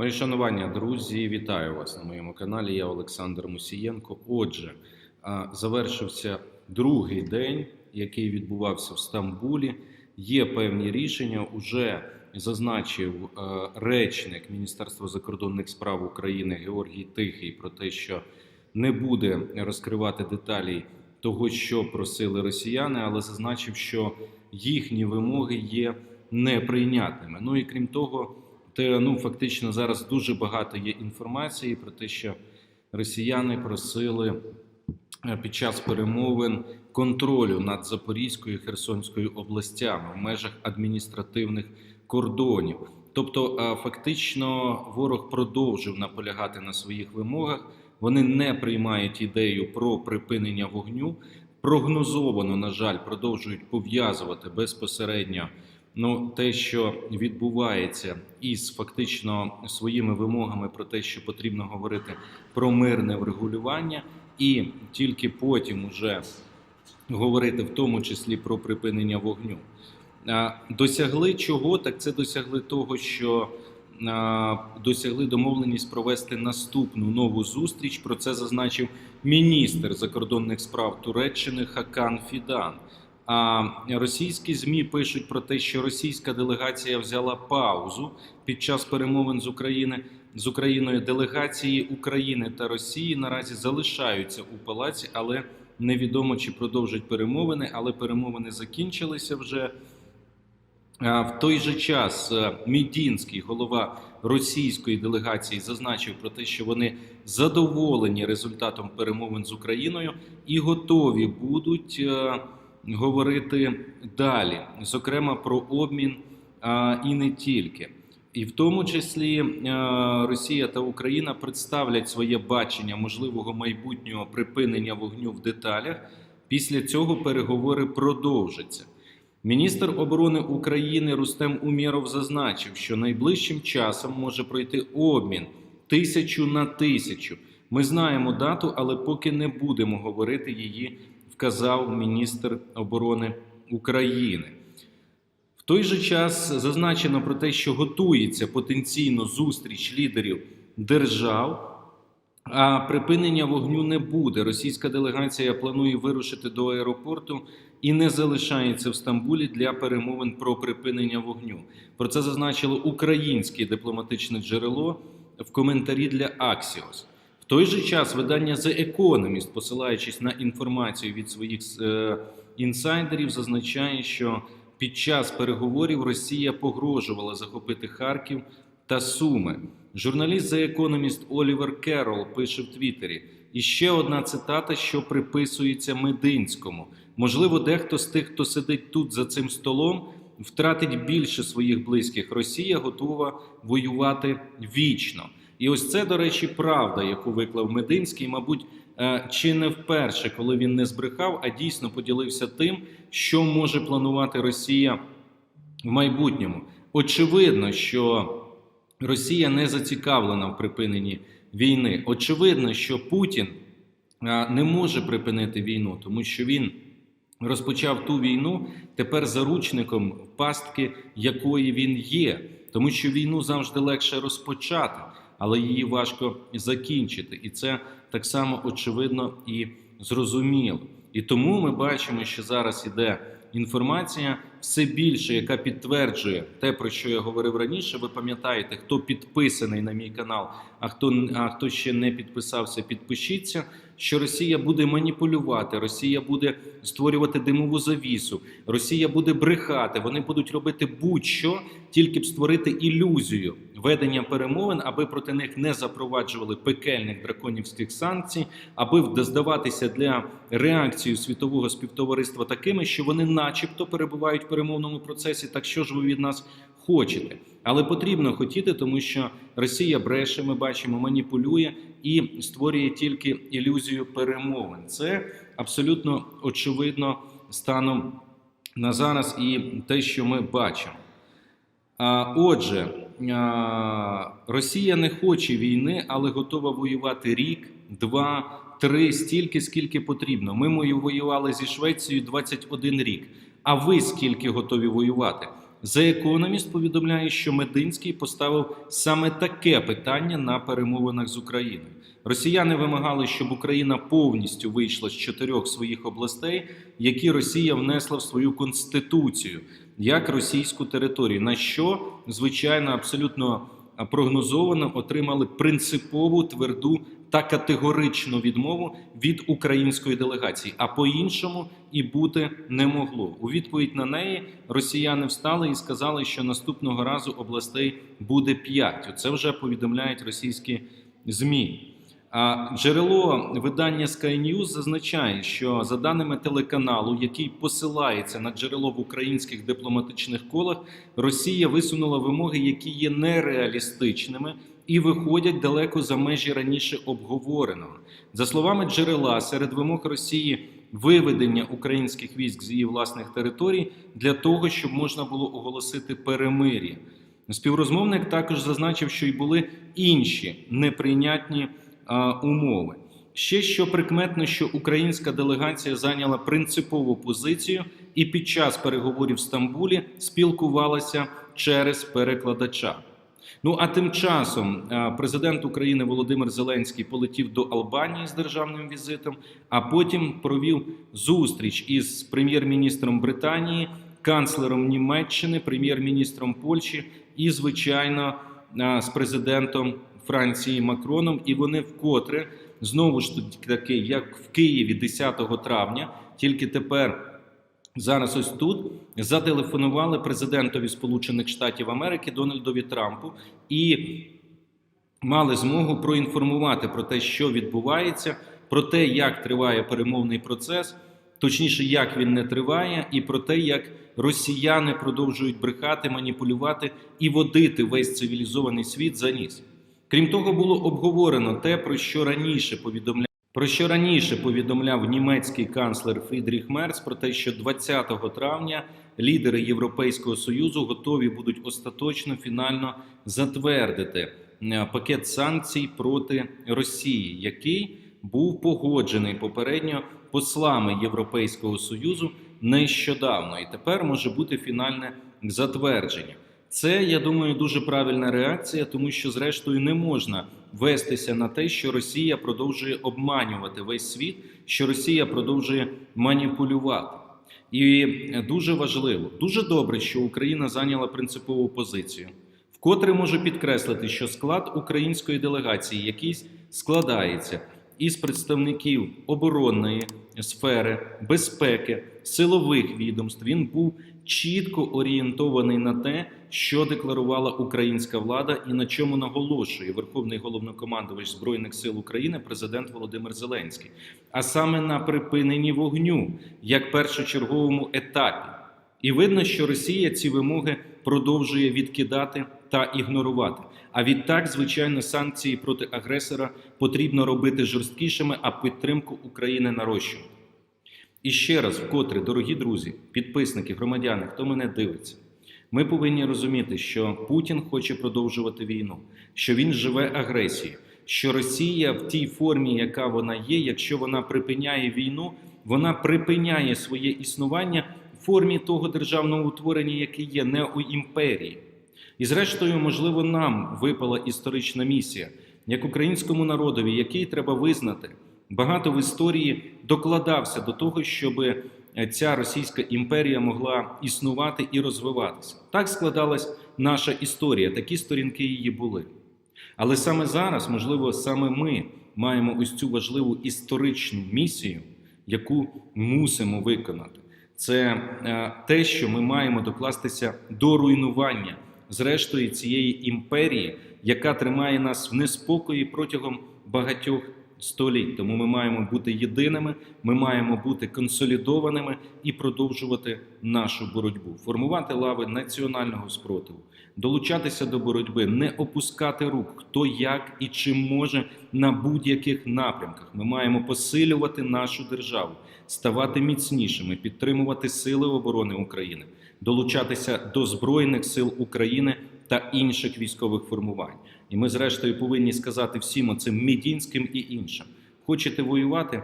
Мої шанування, друзі, вітаю вас на моєму каналі. Я Олександр Мусієнко. Отже, завершився другий день, який відбувався в Стамбулі. Є певні рішення. Уже зазначив речник Міністерства закордонних справ України Георгій Тихий про те, що не буде розкривати деталі того, що просили росіяни, але зазначив, що їхні вимоги є неприйнятними. Ну і крім того, ну фактично зараз дуже багато є інформації про те, що росіяни просили е, під час перемовин контролю над Запорізькою і Херсонською областями в межах адміністративних кордонів. Тобто, е, фактично, ворог продовжив наполягати на своїх вимогах. Вони не приймають ідею про припинення вогню. Прогнозовано, на жаль, продовжують пов'язувати безпосередньо ну, те, що відбувається, із фактично своїми вимогами про те, що потрібно говорити про мирне врегулювання, і тільки потім уже говорити в тому числі про припинення вогню. Досягли чого? Так це досягли того, що досягли домовленість провести наступну нову зустріч. Про це зазначив міністр закордонних справ Туреччини Хакан Фідан. Російські змі пишуть про те, що російська делегація взяла паузу під час перемовин з України з Україною. Делегації України та Росії наразі залишаються у палаці, але невідомо чи продовжать перемовини. Але перемовини закінчилися вже. В той же час е, Мідінський, голова російської делегації, зазначив про те, що вони задоволені результатом перемовин з Україною і готові будуть е, говорити далі, зокрема про обмін а, і не тільки. І в тому числі е, Росія та Україна представлять своє бачення можливого майбутнього припинення вогню в деталях. Після цього переговори продовжаться. Міністр оборони України Рустем Умєров зазначив, що найближчим часом може пройти обмін тисячу на тисячу. Ми знаємо дату, але поки не будемо говорити її, вказав міністр оборони України. В той же час зазначено про те, що готується потенційно зустріч лідерів держав. А припинення вогню не буде. Російська делегація планує вирушити до аеропорту і не залишається в Стамбулі для перемовин про припинення вогню. Про це зазначило українське дипломатичне джерело в коментарі для Axios. Той же час видання The Economist, посилаючись на інформацію від своїх е, інсайдерів, зазначає, що під час переговорів Росія погрожувала захопити Харків та Суми. Журналіст The Economist Олівер Керол пише в Твіттері. І ще одна цитата, що приписується Мединському. Можливо, дехто з тих, хто сидить тут за цим столом, втратить більше своїх близьких. Росія готова воювати вічно. І ось це, до речі, правда, яку виклав Мединський, мабуть, е, чи не вперше, коли він не збрехав, а дійсно поділився тим, що може планувати Росія в майбутньому. Очевидно, що Росія не зацікавлена в припиненні війни. Очевидно, що Путін не може припинити війну, тому що він розпочав ту війну тепер заручником пастки, якої він є, тому що війну завжди легше розпочати, але її важко закінчити. І це так само очевидно і зрозуміло. І тому ми бачимо, що зараз іде інформація все більше, яка підтверджує те, про що я говорив раніше. Ви пам'ятаєте, хто підписаний на мій канал, а хто а хто ще не підписався, підпишіться. Що Росія буде маніпулювати, Росія буде створювати димову завісу, Росія буде брехати. Вони будуть робити будь-що, тільки б створити ілюзію ведення перемовин, аби проти них не запроваджували пекельних драконівських санкцій, аби здаватися для реакції світового співтовариства такими, що вони, начебто, перебувають в перемовному процесі. Так що ж ви від нас хочете? Але потрібно хотіти, тому що Росія бреше, ми бачимо, маніпулює і створює тільки ілюзію перемовин. Це абсолютно очевидно станом на зараз і те, що ми бачимо. А, Отже, Росія не хоче війни, але готова воювати рік, два, три, стільки, скільки потрібно. Ми воювали зі Швецією 21 рік. А ви скільки готові воювати? The Economist повідомляє, що Мединський поставив саме таке питання на перемовинах з Україною. Росіяни вимагали, щоб Україна повністю вийшла з чотирьох своїх областей, які Росія внесла в свою конституцію як російську територію. На що звичайно абсолютно прогнозовано отримали принципову тверду та категоричну відмову від української делегації, а по-іншому і бути не могло. У відповідь на неї росіяни встали і сказали, що наступного разу областей буде п'ять. Це вже повідомляють російські змі. Джерело видання Sky News зазначає, що за даними телеканалу, який посилається на джерело в українських дипломатичних колах, Росія висунула вимоги, які є нереалістичними і виходять далеко за межі раніше обговореного. За словами джерела, серед вимог Росії виведення українських військ з її власних територій для того, щоб можна було оголосити перемир'я. Співрозмовник також зазначив, що й були інші неприйнятні а, умови. Ще що прикметно, що українська делегація зайняла принципову позицію і під час переговорів в Стамбулі спілкувалася через перекладача. Ну а тим часом президент України Володимир Зеленський полетів до Албанії з державним візитом, а потім провів зустріч із прем'єр-міністром Британії, канцлером Німеччини, прем'єр-міністром Польщі і, звичайно, з президентом Франції Макроном. І вони вкотре знову ж таки, як в Києві 10 травня, тільки тепер. Зараз ось тут зателефонували президентові Сполучених Штатів Америки Дональдові Трампу і мали змогу проінформувати про те, що відбувається, про те, як триває перемовний процес, точніше, як він не триває, і про те, як росіяни продовжують брехати, маніпулювати і водити весь цивілізований світ за ніс. Крім того, було обговорено те, про що раніше повідомляв. Про що раніше повідомляв німецький канцлер Фрідріх Мерц про те, що 20 травня лідери Європейського союзу готові будуть остаточно фінально затвердити е, пакет санкцій проти Росії, який був погоджений попередньо послами Європейського союзу нещодавно, і тепер може бути фінальне затвердження. Це я думаю дуже правильна реакція, тому що, зрештою, не можна вестися на те, що Росія продовжує обманювати весь світ, що Росія продовжує маніпулювати. І дуже важливо, дуже добре, що Україна зайняла принципову позицію. Вкотре можу підкреслити, що склад української делегації, якийсь складається із представників оборонної сфери, безпеки, силових відомств, він був чітко орієнтований на те, що декларувала українська влада, і на чому наголошує Верховний головнокомандувач Збройних сил України, президент Володимир Зеленський, а саме на припиненні вогню як першочерговому етапі. І видно, що Росія ці вимоги продовжує відкидати та ігнорувати. А відтак, звичайно, санкції проти агресора потрібно робити жорсткішими, а підтримку України нарощувати. І ще раз, вкотре, дорогі друзі, підписники, громадяни, хто мене дивиться, ми повинні розуміти, що Путін хоче продовжувати війну, що він живе агресією, що Росія в тій формі, яка вона є, якщо вона припиняє війну, вона припиняє своє існування в формі того державного утворення, яке є неоімперії. І, зрештою, можливо, нам випала історична місія, як українському народові, який треба визнати, багато в історії докладався до того, щоб ця Російська імперія могла існувати і розвиватися. Так складалась наша історія, такі сторінки її були. Але саме зараз, можливо, саме ми маємо ось цю важливу історичну місію, яку мусимо виконати. Це е, те, що ми маємо докластися до руйнування зрештою цієї імперії, яка тримає нас в неспокої протягом багатьох століть. Тому ми маємо бути єдиними, ми маємо бути консолідованими і продовжувати нашу боротьбу, формувати лави національного спротиву, долучатися до боротьби, не опускати рук, хто як і чим може на будь-яких напрямках. Ми маємо посилювати нашу державу, ставати міцнішими, підтримувати сили оборони України, долучатися до збройних сил України та інших військових формувань. І ми, зрештою, повинні сказати всім оцим Медінським і іншим: хочете воювати?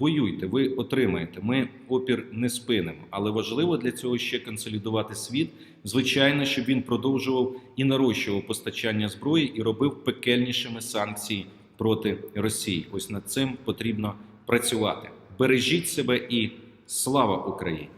воюйте, ви отримаєте. Ми опір не спинимо. Але важливо для цього ще консолідувати світ. Звичайно, щоб він продовжував і нарощував постачання зброї і робив пекельнішими санкції проти Росії. Ось над цим потрібно працювати. Бережіть себе і слава Україні!